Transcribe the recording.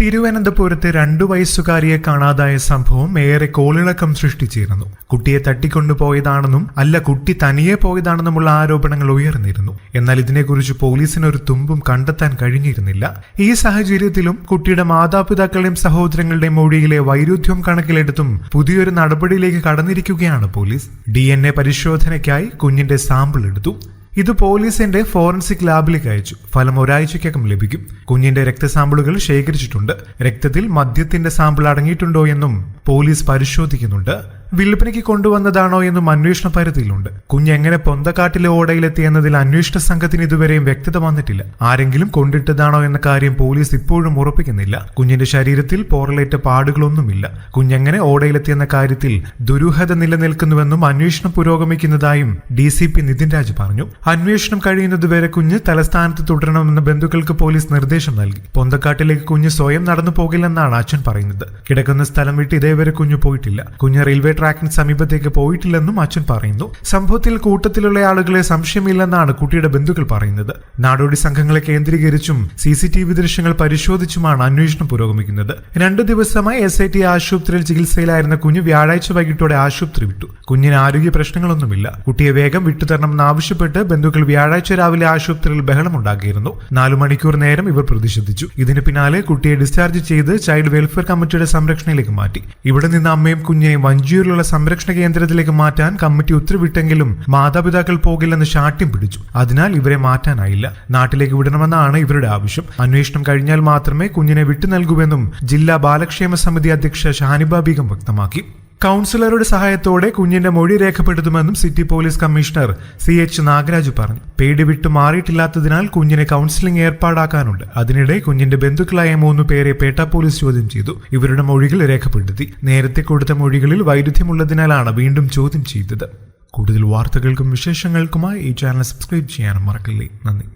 തിരുവനന്തപുരത്ത് രണ്ടു വയസ്സുകാരിയെ കാണാതായ സംഭവം ഏറെ കോളിളക്കം സൃഷ്ടിച്ചിരുന്നു. കുട്ടിയെ തട്ടിക്കൊണ്ടുപോയതാണെന്നും അല്ല കുട്ടി തനിയെ പോയതാണെന്നുമുള്ള ആരോപണങ്ങൾ ഉയർന്നിരുന്നു. എന്നാൽ ഇതിനെക്കുറിച്ച് പോലീസിന് ഒരു തുമ്പും കണ്ടെത്താൻ കഴിഞ്ഞിരുന്നില്ല. ഈ സാഹചര്യത്തിലും കുട്ടിയുടെ മാതാപിതാക്കളുടെയും സഹോദരങ്ങളുടെയും മൊഴിയിലെ വൈരുദ്ധ്യം കണക്കിലെടുത്തും പുതിയൊരു നടപടിയിലേക്ക് കടന്നിരിക്കുകയാണ് പോലീസ്. ഡി പരിശോധനയ്ക്കായി കുഞ്ഞിന്റെ സാമ്പിൾ എടുത്തു. ഇത് പോലീസിന്റെ ഫോറൻസിക് ലാബിലേക്ക് അയച്ചു. ഫലം ഒരാഴ്ചയ്ക്കകം ലഭിക്കും. കുഞ്ഞിന്റെ രക്തസാമ്പിളുകൾ ശേഖരിച്ചിട്ടുണ്ട്. രക്തത്തിൽ മദ്യത്തിന്റെ സാമ്പിൾ അടങ്ങിയിട്ടുണ്ടോ എന്നും പോലീസ് പരിശോധിക്കുന്നുണ്ട്. വിൽപ്പനയ്ക്ക് കൊണ്ടുവന്നതാണോ എന്നും അന്വേഷണ പരിധിയിലുണ്ട്. കുഞ്ഞ് എങ്ങനെ പൊന്തക്കാട്ടിലെ ഓടയിലെത്തി എന്നതിൽ അന്വേഷണ സംഘത്തിന് ഇതുവരെയും വ്യക്തത വന്നിട്ടില്ല. ആരെങ്കിലും കൊണ്ടിട്ടതാണോ എന്ന കാര്യം പോലീസ് ഇപ്പോഴും ഉറപ്പിക്കുന്നില്ല. കുഞ്ഞിന്റെ ശരീരത്തിൽ പോറലേറ്റ പാടുകളൊന്നുമില്ല. കുഞ്ഞെങ്ങനെ ഓടയിലെത്തിയെന്ന കാര്യത്തിൽ ദുരൂഹത നിലനിൽക്കുന്നുവെന്നും അന്വേഷണം പുരോഗമിക്കുന്നതായും D C P Nithin Raj പറഞ്ഞു. അന്വേഷണം കഴിയുന്നതുവരെ കുഞ്ഞ് തലസ്ഥാനത്ത് തുടരണമെന്ന് ബന്ധുക്കൾക്ക് പോലീസ് നിർദ്ദേശം നൽകി. പൊന്തക്കാട്ടിലേക്ക് കുഞ്ഞ് സ്വയം നടന്നു പോകില്ലെന്നാണ് അച്ഛൻ പറയുന്നത്. കിടക്കുന്ന സ്ഥലം വിട്ട് ഇതേവരെ കുഞ്ഞു പോയിട്ടില്ല. കുഞ്ഞ് റെയിൽവേ ട്രാക്കിന് സമീപത്തേക്ക് പോയിട്ടില്ലെന്നും അച്ഛൻ പറയുന്നു. സംഭവത്തിൽ കൂട്ടത്തിലുള്ള ആളുകളെ സംശയമില്ലെന്നാണ് കുട്ടിയുടെ ബന്ധുക്കൾ പറയുന്നത്. നാടോടി സംഘങ്ങളെ കേന്ദ്രീകരിച്ചും സി സി ടി വി ദൃശ്യങ്ങൾ പരിശോധിച്ചുമാണ് അന്വേഷണം പുരോഗമിക്കുന്നത്. രണ്ടു ദിവസമായി എസ് ഐ ടി ആശുപത്രിയിൽ ചികിത്സയിലായിരുന്ന കുഞ്ഞ് വ്യാഴാഴ്ച വൈകിട്ടോടെ ആശുപത്രി വിട്ടു. കുഞ്ഞിന് ആരോഗ്യ പ്രശ്നങ്ങളൊന്നുമില്ല. കുട്ടിയെ വേഗം വിട്ടുതരണമെന്ന് ആവശ്യപ്പെട്ട് ബന്ധുക്കൾ വ്യാഴാഴ്ച രാവിലെ ആശുപത്രിയിൽ ബഹളമുണ്ടാക്കിയിരുന്നു. നാലു മണിക്കൂർ നേരം ഇവർ പ്രതിഷേധിച്ചു. ഇതിന് പിന്നാലെ കുട്ടിയെ ഡിസ്ചാർജ് ചെയ്ത് ചൈൽഡ് വെൽഫെയർ കമ്മിറ്റിയുടെ സംരക്ഷണയിലേക്ക് മാറ്റി. ഇവിടെ നിന്ന് അമ്മയും കുഞ്ഞിനെയും വഞ്ചിയൂരിലുള്ള സംരക്ഷണ കേന്ദ്രത്തിലേക്ക് മാറ്റാൻ കമ്മിറ്റി ഉത്തരവിട്ടെങ്കിലും മാതാപിതാക്കൾ പോകില്ലെന്ന് ശാഠ്യം പിടിച്ചു. അതിനാൽ ഇവരെ മാറ്റാനായില്ല. നാട്ടിലേക്ക് വിടണമെന്നാണ് ഇവരുടെ ആവശ്യം. അന്വേഷണം കഴിഞ്ഞാൽ മാത്രമേ കുഞ്ഞിനെ വിട്ടു നൽകൂവെന്നും ജില്ലാ ബാലക്ഷേമ സമിതി അധ്യക്ഷ ഷാനിബ ബീഗം വ്യക്തമാക്കി. കൗൺസിലറുടെ സഹായത്തോടെ കുഞ്ഞിന്റെ മൊഴി രേഖപ്പെടുത്തുമെന്നും city police commissioner C H Nagaraj പറഞ്ഞു. പേടി വിട്ടു മാറിയിട്ടില്ലാത്തതിനാൽ കുഞ്ഞിനെ കൗൺസിലിംഗ് ഏർപ്പാടാക്കാനുണ്ട്. അതിനിടെ കുഞ്ഞിന്റെ ബന്ധുക്കളായ മൂന്ന് പേരെ പേട്ട പോലീസ് ചോദ്യം ചെയ്തു. ഇവരുടെ മൊഴികൾ രേഖപ്പെടുത്തി. നേരത്തെ കൊടുത്ത മൊഴികളിൽ വൈരുദ്ധ്യമുള്ളതിനാലാണ് വീണ്ടും ചോദ്യം ചെയ്തത്. കൂടുതൽ വാർത്തകൾക്കും വിശേഷങ്ങൾക്കുമായി ഈ ചാനൽ സബ്സ്ക്രൈബ് ചെയ്യാനും മറക്കല്ലേ. നന്ദി.